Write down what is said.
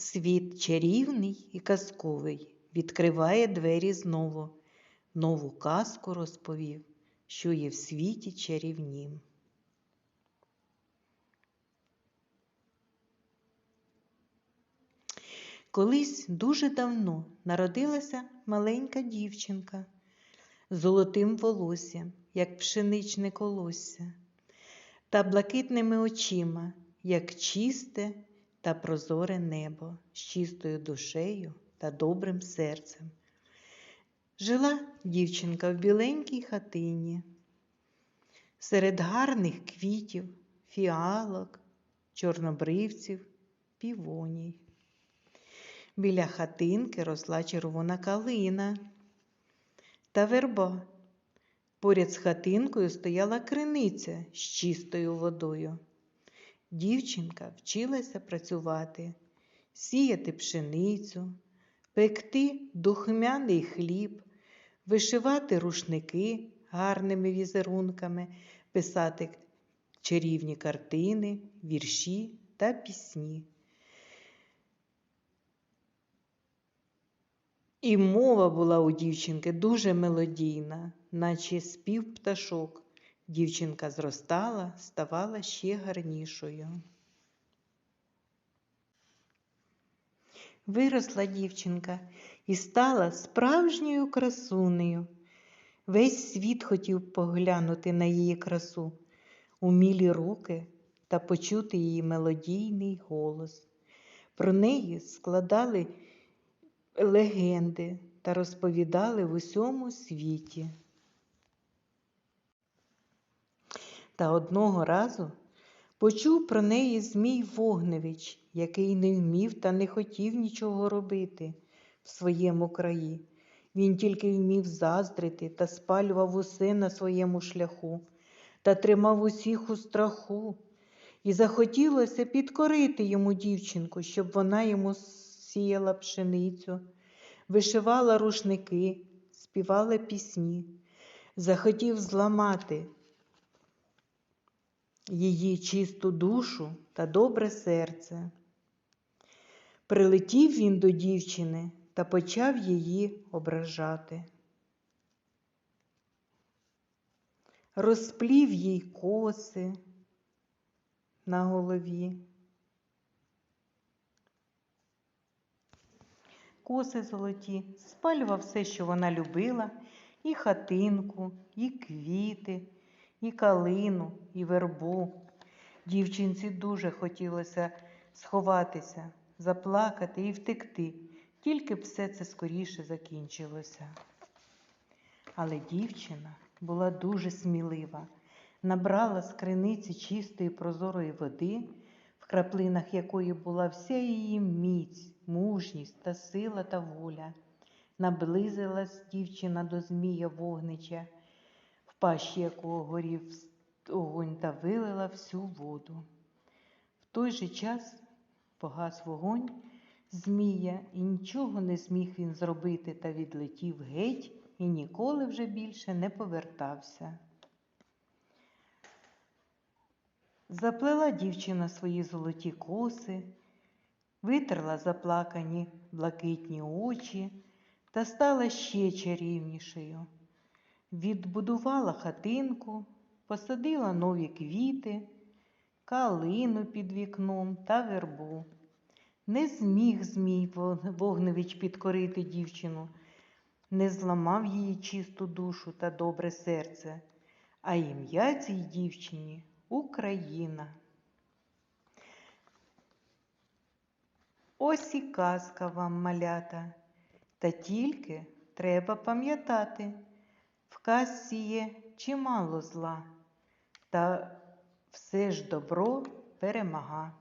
Світ чарівний і казковий відкриває двері знову. Нову казку розповів, що є в світі чарівнім. Колись дуже давно народилася маленька дівчинка з золотим волоссям, як пшеничне колосся, та блакитними очима, як чисте та прозоре небо, з чистою душею та добрим серцем. Жила дівчинка в біленькій хатині, серед гарних квітів, фіалок, чорнобривців, півоній. Біля хатинки росла червона калина та верба. Поряд з хатинкою стояла криниця з чистою водою. Дівчинка вчилася працювати, сіяти пшеницю, пекти духмяний хліб, вишивати рушники гарними візерунками, писати чарівні картини, вірші та пісні. І мова була у дівчинки дуже мелодійна, наче спів пташок. Дівчинка зростала, ставала ще гарнішою. Виросла дівчинка і стала справжньою красунею. Весь світ хотів поглянути на її красу, умілі руки та почути її мелодійний голос. Про неї складали легенди та розповідали в усьому світі. Та одного разу почув про неї Змій Вогневич, який не вмів та не хотів нічого робити в своєму краї. Він тільки вмів заздрити та спалював усе на своєму шляху та тримав усіх у страху. І захотілося підкорити йому дівчинку, щоб вона йому сіяла пшеницю, вишивала рушники, співала пісні, захотів зламати її чисту душу та добре серце. Прилетів він до дівчини та почав її ображати. Розплів їй коси на голові. Коси золоті, спалював все, що вона любила, і хатинку, і квіти, і калину, і вербу. Дівчинці дуже хотілося сховатися, заплакати і втекти, тільки б все це скоріше закінчилося. Але дівчина була дуже смілива, набрала з криниці чистої прозорої води, в краплинах якої була вся її міць, мужність та сила та воля. Наблизилась дівчина до Змія вогнича, пащі якого горів огонь та вилила всю воду. В той же час погас вогонь Змія, і нічого не зміг він зробити та відлетів геть і ніколи вже більше не повертався. Заплела дівчина свої золоті коси, витерла заплакані блакитні очі та стала ще чарівнішою. Відбудувала хатинку, посадила нові квіти, калину під вікном та вербу. Не зміг Змій Вогневич підкорити дівчину, не зламав її чисту душу та добре серце, а ім'я цій дівчині Україна. Ось і казка вам малята, та тільки треба пам'ятати, в касі є чимало зла, та все ж добро перемага.